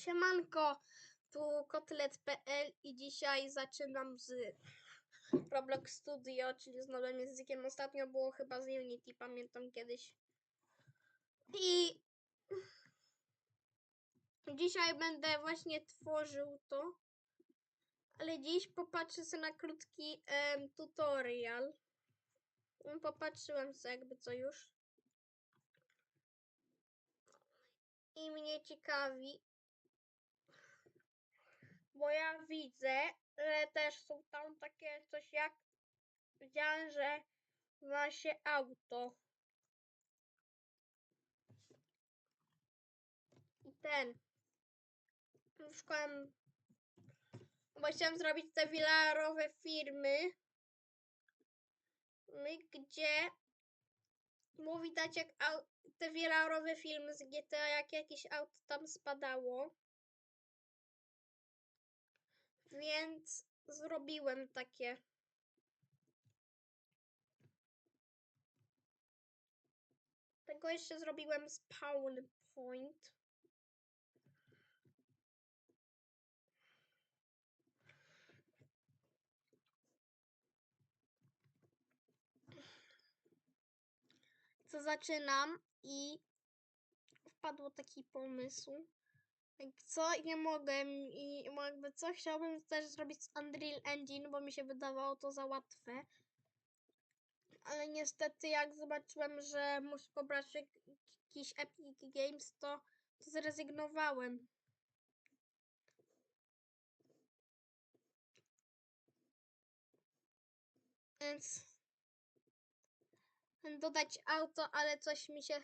Siemanko, tu kotlet.pl i dzisiaj zaczynam z Roblox Studio, czyli z nowym językiem. Ostatnio było chyba z Unity, pamiętam kiedyś. I dzisiaj będę właśnie tworzył to, ale dziś popatrzę sobie na krótki tutorial. No, Popatrzyłem sobie jakby co już. I mnie ciekawi, bo ja widzę, że też są tam takie coś jak widziałem, że ma się auto. I ten. Szukałem, bo chciałem zrobić te wilarowe firmy, my, gdzie było widać jak au- te wielarowe filmy z GTA, jak jakieś auto tam spadało. Więc zrobiłem takie. Tego jeszcze zrobiłem spawn point. Co zaczynam i wpadło taki pomysł. Jak co nie mogę i jakby co chciałbym też zrobić z Unreal Engine, bo mi się wydawało to za łatwe. Ale niestety jak zobaczyłem, że muszę pobrać jak- jakiś Epic Games, to, to zrezygnowałem. Więc dodać auto, ale coś mi się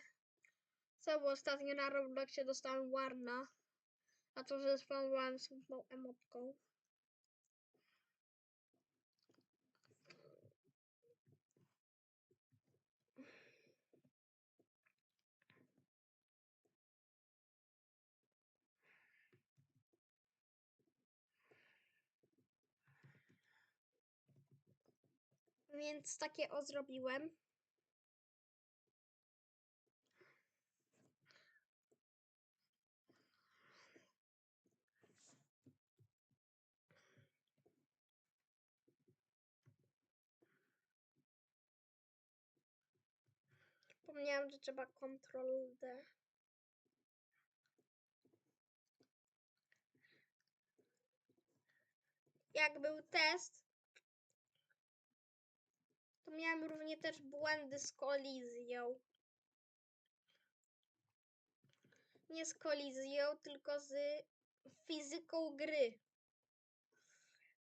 co było ostatnio na Robloxie dostałem Warna. A to, że spamowałem smutną emotką. Więc takie o zrobiłem. Zapomniałam, że trzeba Ctrl D. Jak był test, to miałem równie też błędy z kolizją. Nie z kolizją, tylko z fizyką gry.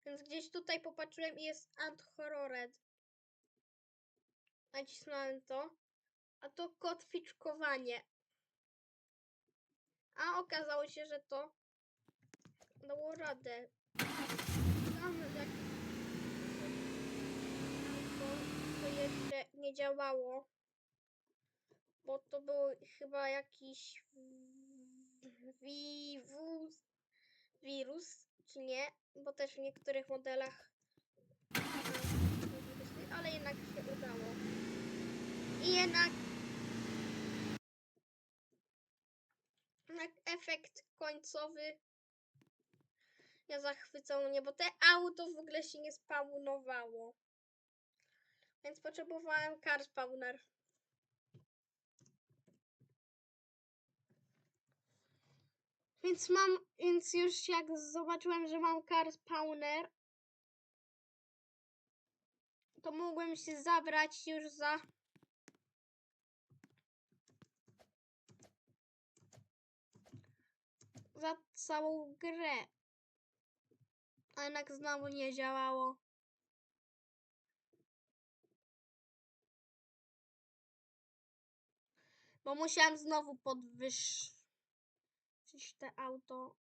Więc gdzieś tutaj popatrzyłem i jest Ant Horrored. Nacisnąłem to. A to kotwiczkowanie. A okazało się, że to dało radę. Tam jak to, jeszcze nie działało. Bo to był chyba jakiś wirus, wirus, czy nie? Bo też w niektórych modelach ale jednak się udało. I jednak jednak efekt końcowy ja zachwycał mnie, bo te auto w ogóle się nie spawnowało. Więc potrzebowałem car spawner. Więc mam, więc już jak zobaczyłem, że mam car spawner, to mogłem się zabrać już za za całą grę. A jednak znowu nie działało. Bo musiałem znowu podwyższyć te auto.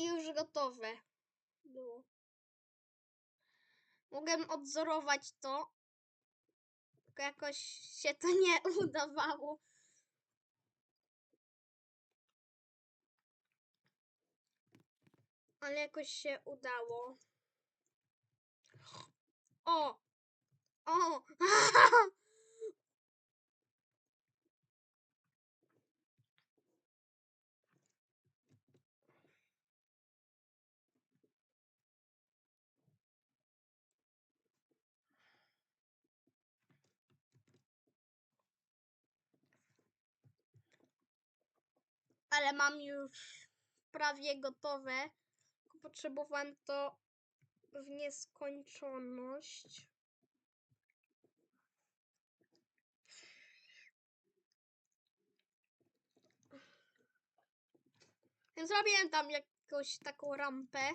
i już gotowe było. Mogłem odzorować to, tylko jakoś się to nie udawało. Ale jakoś się udało. O! O! Ale mam już prawie gotowe. Potrzebowałem to w nieskończoność. Zrobiłem tam jakąś taką rampę.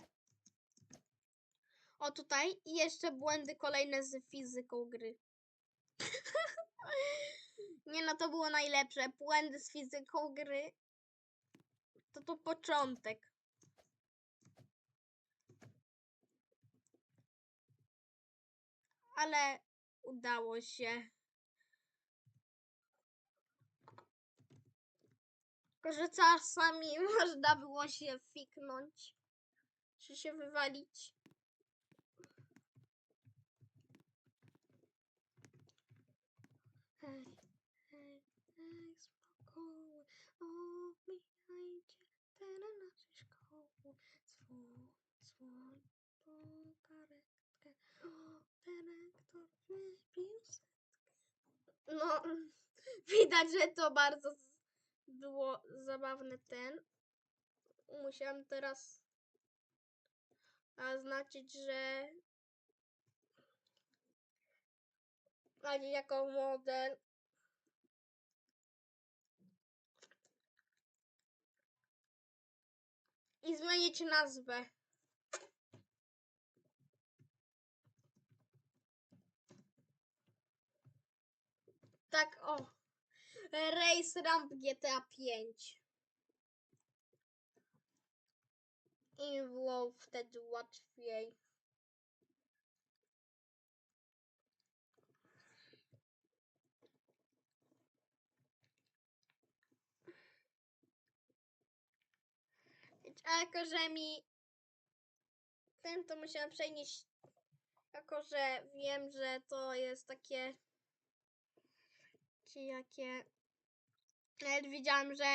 O tutaj i jeszcze błędy kolejne z fizyką gry. Nie no, to było najlepsze. Błędy z fizyką gry. To to początek. Ale udało się. Tylko, że czasami można było się fiknąć. Czy się wywalić. Szkoły. Dzwoń, dzwoń po karetkę, o, dyrektor wypił setkę. No, widać, że to bardzo było zabawne ten. Musiałam teraz zaznaczyć, że ani jako model. I zmienić nazwę. Tak, o. Race Ramp GTA 5. I było wtedy łatwiej. A jako, że mi ten to musiałam przenieść, jako, że wiem, że to jest takie czy jakie nawet widziałam, że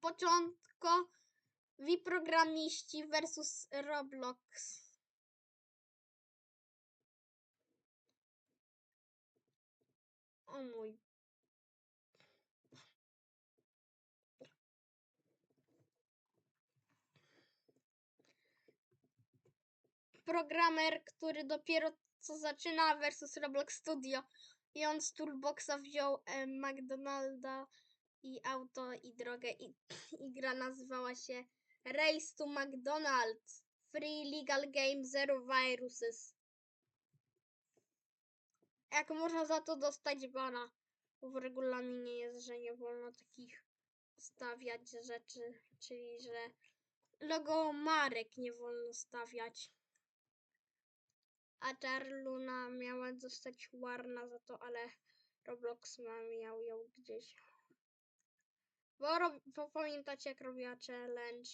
początkowi programiści versus Roblox. O mój. Programer, który dopiero co zaczyna versus Roblox Studio. I on z Toolboxa wziął e, McDonalda i auto i drogę i, i gra nazywała się Race to McDonald's. Free legal game, zero viruses. Jak można za to dostać bana? Bo w regulaminie jest, że nie wolno takich stawiać rzeczy, czyli że logo marek nie wolno stawiać. A Charluna miała dostać Warna za to, ale Roblox miał ją gdzieś. Bo, bo pamiętacie jak robiła challenge?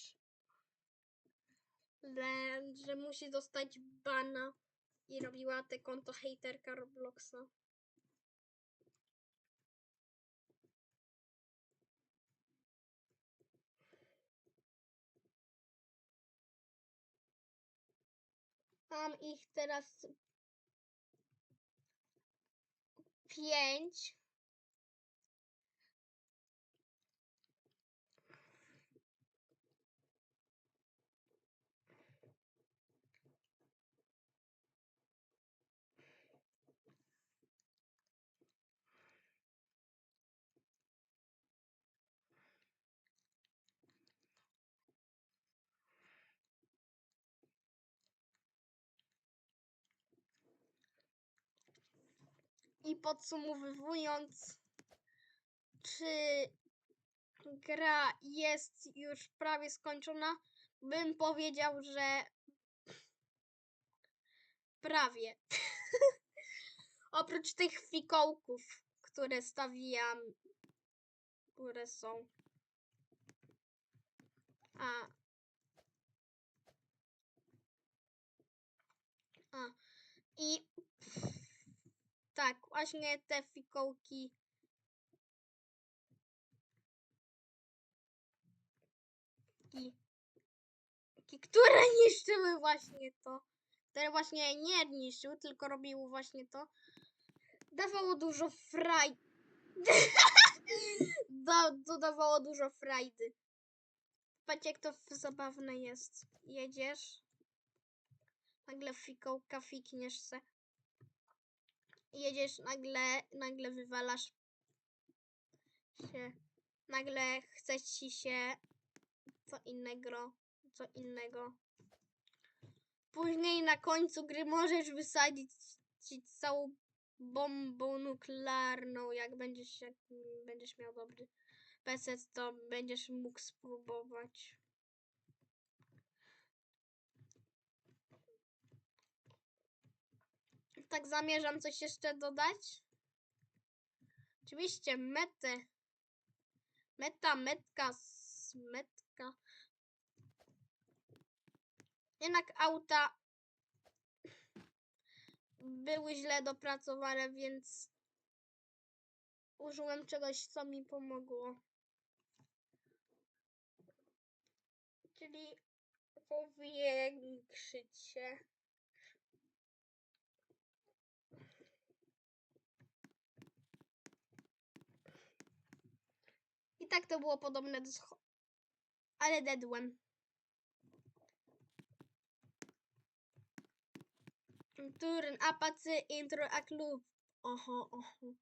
Le, że musi dostać bana i robiła te konto haterka Robloxa. Mam ich teraz pięć. I podsumowując, czy gra jest już prawie skończona, bym powiedział, że prawie. Oprócz tych fikołków, które stawiam, które są. A. A. I tak, właśnie te fikołki. Ki, które niszczyły właśnie to. Które właśnie nie niszczyły, tylko robiły właśnie to. Dawało dużo fraj. da, dodawało dużo frajdy. Patrzcie, jak to zabawne jest. Jedziesz. Nagle fikołka fikniesz se. Jedziesz, nagle, nagle wywalasz się. Nagle chce ci się co innego, co innego. Później na końcu gry możesz wysadzić całą bombą nuklearną, jak będziesz, jak będziesz miał dobry PC, to będziesz mógł spróbować. Tak zamierzam coś jeszcze dodać? Oczywiście metę. Meta, metka, metka. Jednak auta były źle dopracowane, więc użyłem czegoś, co mi pomogło. Czyli powiększyć się. Tak to było podobne do scho- Ale dedłem. Turn, apacy, intro, a klub. Oho, oho.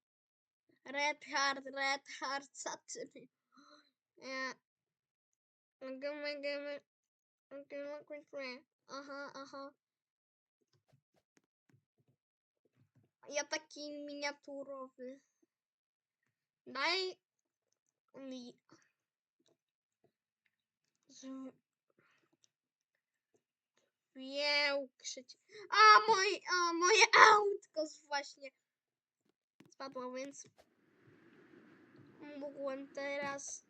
Red Heart, Red Heart, Satyry. Ja. Gamy, gamy. Gamy, gamy. Aha, aha. Ja taki miniaturowy. Daj mi. Z... Większyć. A moje, a moje autko właśnie spadło, więc mogłem teraz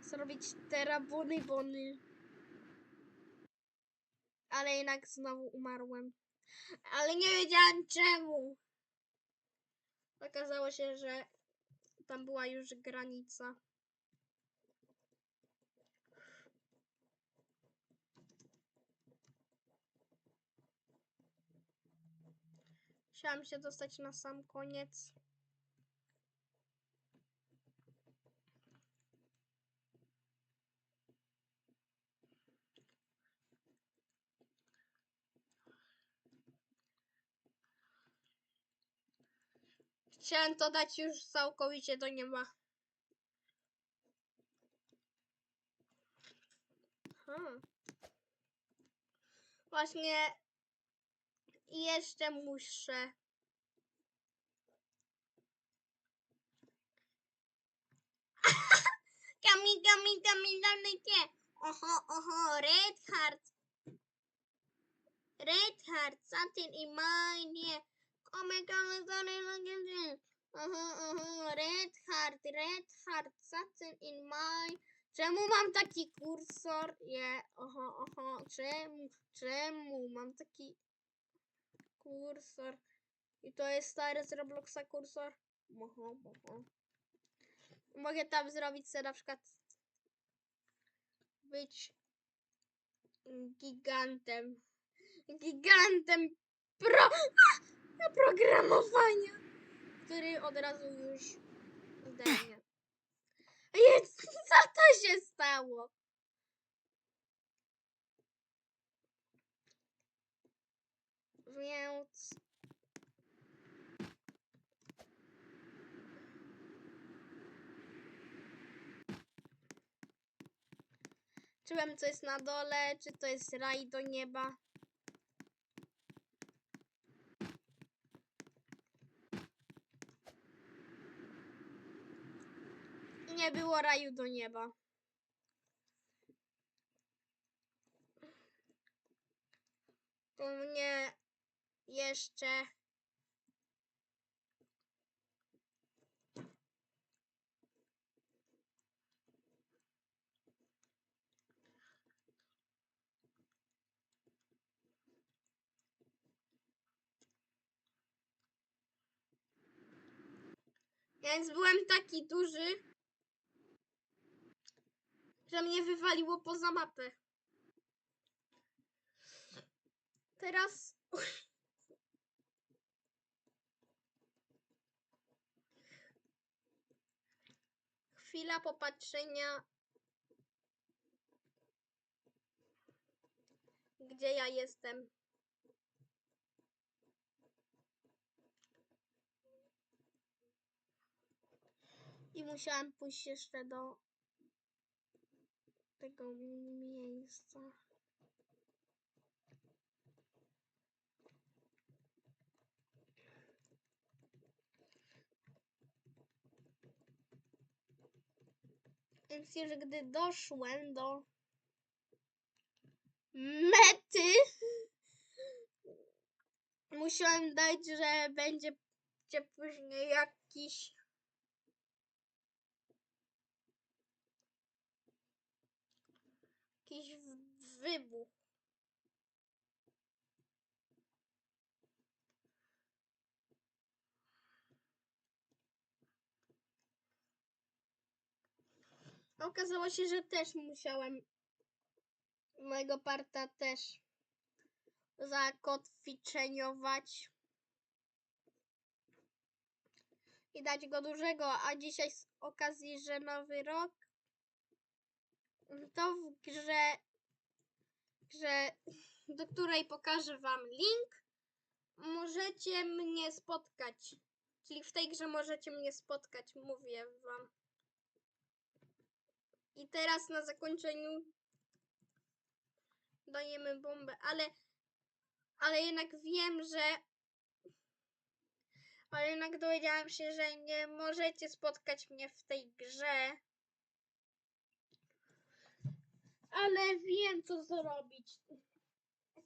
zrobić terabony bony. Ale jednak znowu umarłem. Ale nie wiedziałem czemu. Okazało się, że tam była już granica. Chciałam się dostać na sam koniec. Chciałem to dać już całkowicie do nieba. Hmm. Właśnie jeszcze muszę. Kami, kami, kami, dalejcie. Oho, oho, red heart. Red heart, satin i mine. Come, come, come, come, Oho, oho, red heart, red heart, satin in mine. Czemu mam taki kursor? Je, oho, oho, czemu, czemu mam taki kursor? I to jest stary z Robloxa kursor? Oho, oho. Mogę tam zrobić sobie na przykład być gigantem. Gigantem pro programowania, który od razu już zdejmie. Jest, co to się stało? Więc Czy wiem, co jest na dole, czy to jest raj do nieba. było raju do nieba. U mnie jeszcze Więc byłem taki duży, że mnie wywaliło poza mapę. Teraz chwila popatrzenia, gdzie ja jestem. I musiałem pójść jeszcze do tego miejsca. Więc już gdy doszłem do mety, musiałem dać, że będzie później jakiś jakiś wybuch. Okazało się, że też musiałem mojego parta też zakotwiczeniować i dać go dużego, a dzisiaj z okazji, że nowy rok, to w grze, grze, do której pokażę wam link, możecie mnie spotkać. Czyli w tej grze możecie mnie spotkać, mówię wam. I teraz na zakończeniu dajemy bombę, ale ale jednak wiem, że ale jednak dowiedziałam się, że nie możecie spotkać mnie w tej grze. Ale wiem, co zrobić.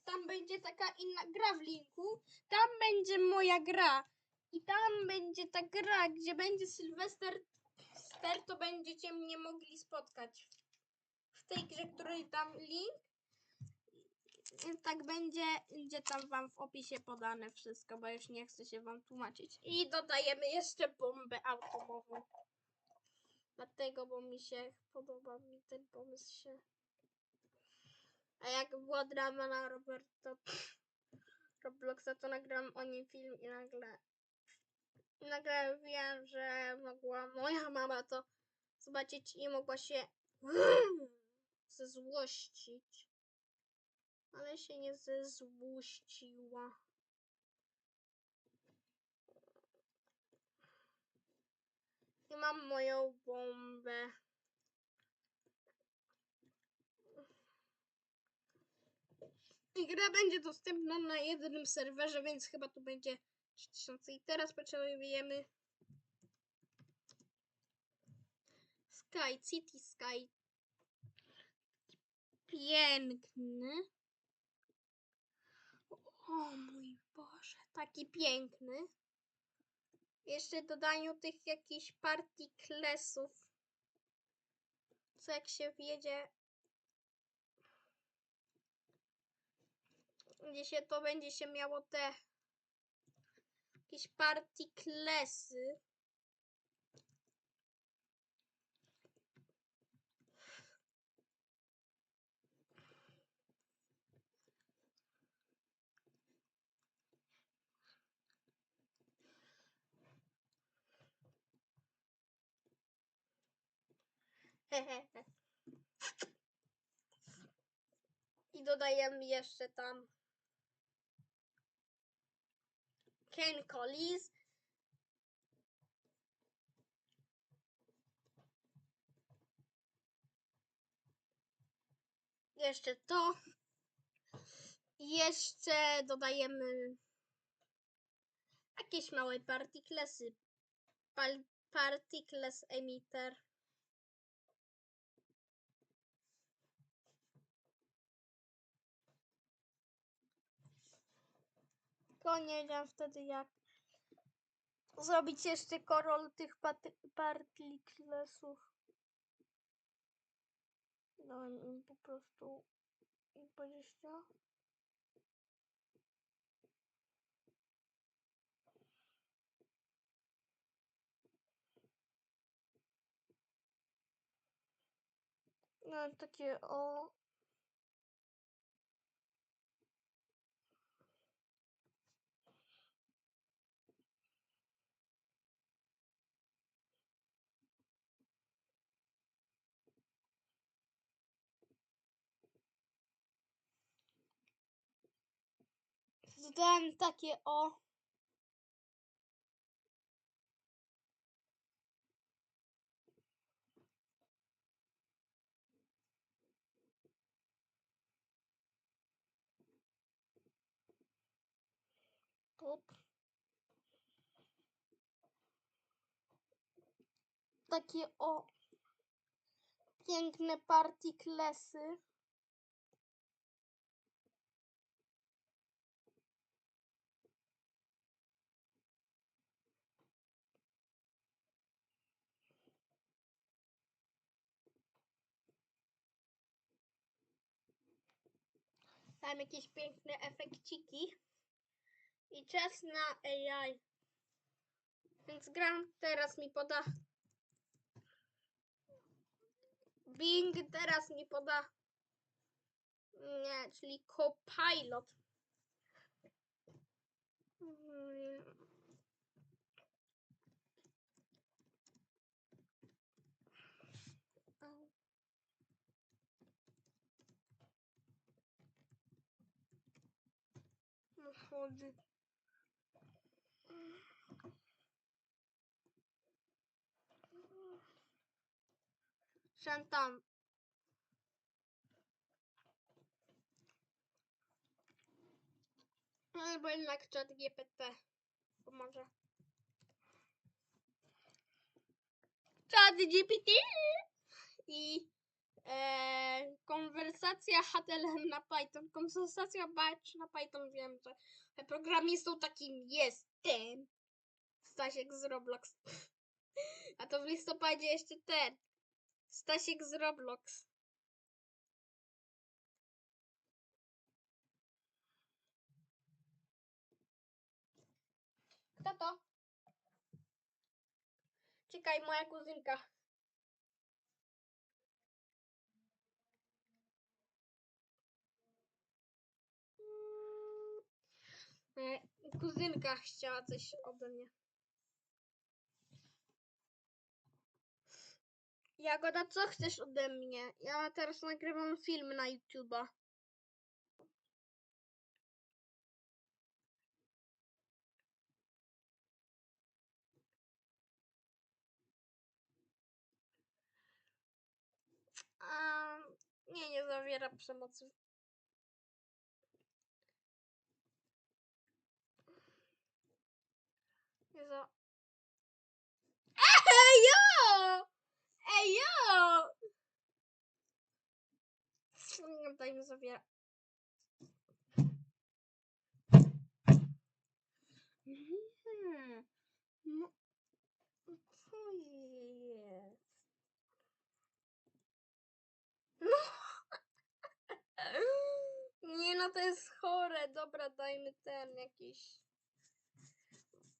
Tam będzie taka inna gra w linku. Tam będzie moja gra. I tam będzie ta gra, gdzie będzie Sylwester, Ster, to będziecie mnie mogli spotkać. W tej grze, której dam link. Tak będzie, gdzie tam wam w opisie podane wszystko, bo już nie chcę się wam tłumaczyć. I dodajemy jeszcze bombę atomową. Dlatego, bo mi się podoba mi ten pomysł się. A jak była drama na Roberto Robloxa, to nagrałam o nim film i nagle i nagle wiem, że mogła moja mama to zobaczyć i mogła się zezłościć. Ale się nie zezłościła. I mam moją bombę. I gra będzie dostępna na jednym serwerze, więc chyba tu będzie 3000. I teraz potrzebujemy Sky, City Sky. Piękny. O mój Boże, taki piękny. Jeszcze dodaniu tych jakichś partiklesów. Co jak się wjedzie gdzie się to będzie się miało te jakieś partiklesy. I dodajemy jeszcze tam Ken. Jeszcze to. Jeszcze dodajemy jakieś małe partiklesy. Pal particles emitter. tylko nie wiem wtedy jak zrobić jeszcze korol tych partiklersów. Dałem im po prostu 20. No takie o Dodałem takie o. Up. Takie o. Piękne partiklesy. Tam jakieś piękne efekciki. I czas na AI. Więc gram teraz mi poda. Bing teraz mi poda. Nie, czyli Copilot. Mm. No chodzi. Szantam. Albo jednak czat GPT pomoże. Czat GPT i e, konwersacja HTML na Python. Konwersacja batch na Python wiem, że programistą takim jestem. Stasiek z Roblox. A to w listopadzie jeszcze ten. Stasiek z Roblox. Kto to? Czekaj, moja kuzynka. Kuzynka chciała coś ode mnie. Jagoda, co chcesz ode mnie? Ja teraz nagrywam film na YouTube'a. Nie, nie zawiera przemocy. Nie za... Ej, jo! Ej, jo! Nie. No, co jest? No. Nie no, to jest chore. Dobra, dajmy ten jakiś.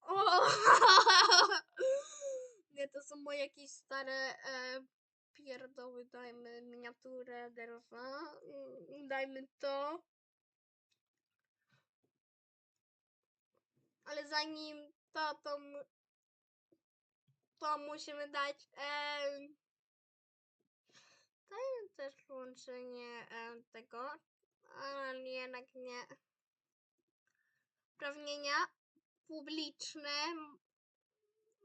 O! Nie, to są moje jakieś stare e, pierdoły. Dajmy miniaturę Derwa. Mm, Dajmy to. Ale zanim to, to, to musimy dać. E, dajmy też połączenie e, tego. Ale jednak nie. Uprawnienia publiczne,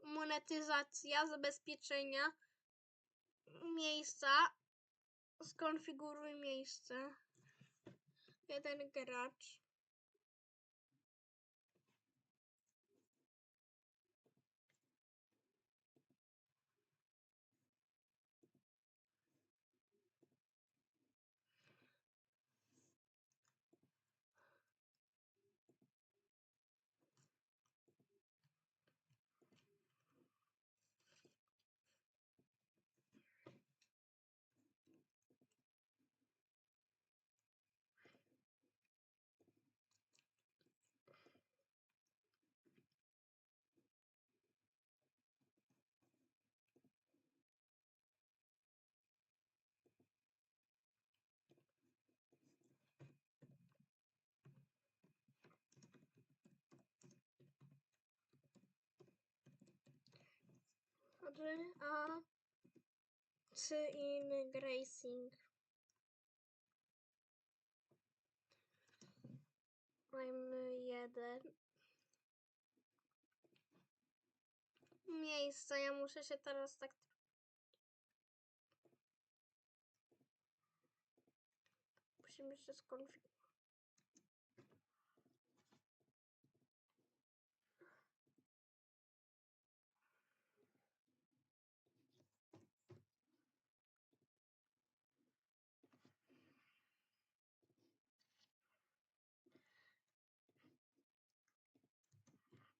monetyzacja, zabezpieczenia, miejsca, skonfiguruj miejsce. Jeden gracz. A 3 in Gracing. Mamy jeden. Miejsce, ja muszę się teraz tak. Musimy się skonfigurować.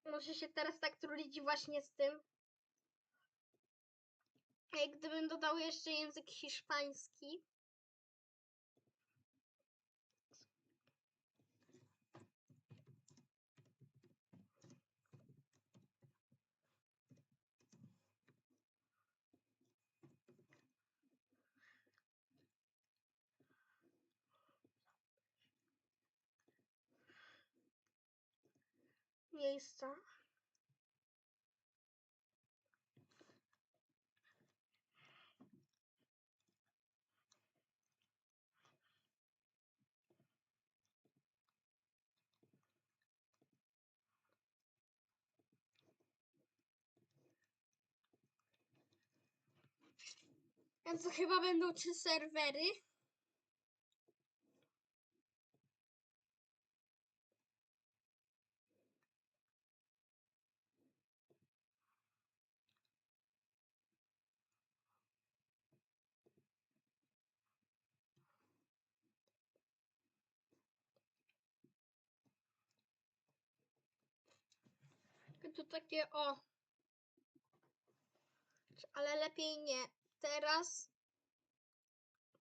Muszę się teraz tak trudzić właśnie z tym. Jak gdybym dodał jeszcze język hiszpański. Miejsca. Więc to chyba będą trzy serwery. To takie o. Ale lepiej nie. Teraz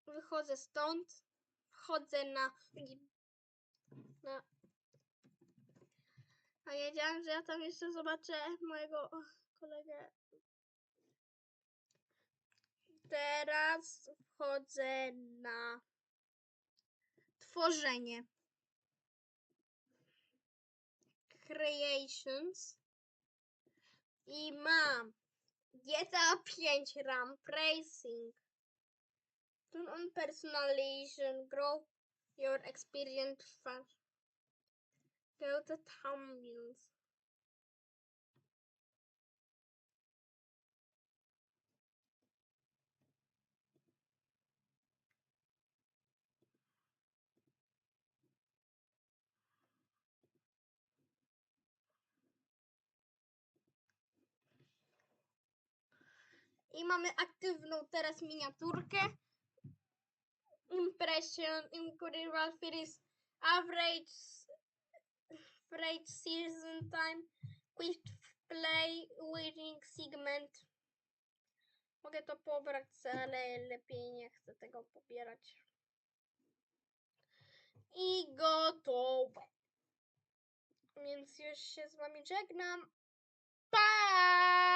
wychodzę stąd. Wchodzę na. na a wiedziałam, że ja tam jeszcze zobaczę mojego kolegę. Teraz wchodzę na tworzenie. Creations. I mam GTA 5 RAM Racing. Turn on personalization, grow your experience fast. Go to thumbnails. I mamy aktywną teraz miniaturkę. Impression, incredible is average, average season time, quick play, waiting segment. Mogę to pobrać, ale lepiej nie chcę tego pobierać. I gotowe. Więc już się z wami żegnam. Pa!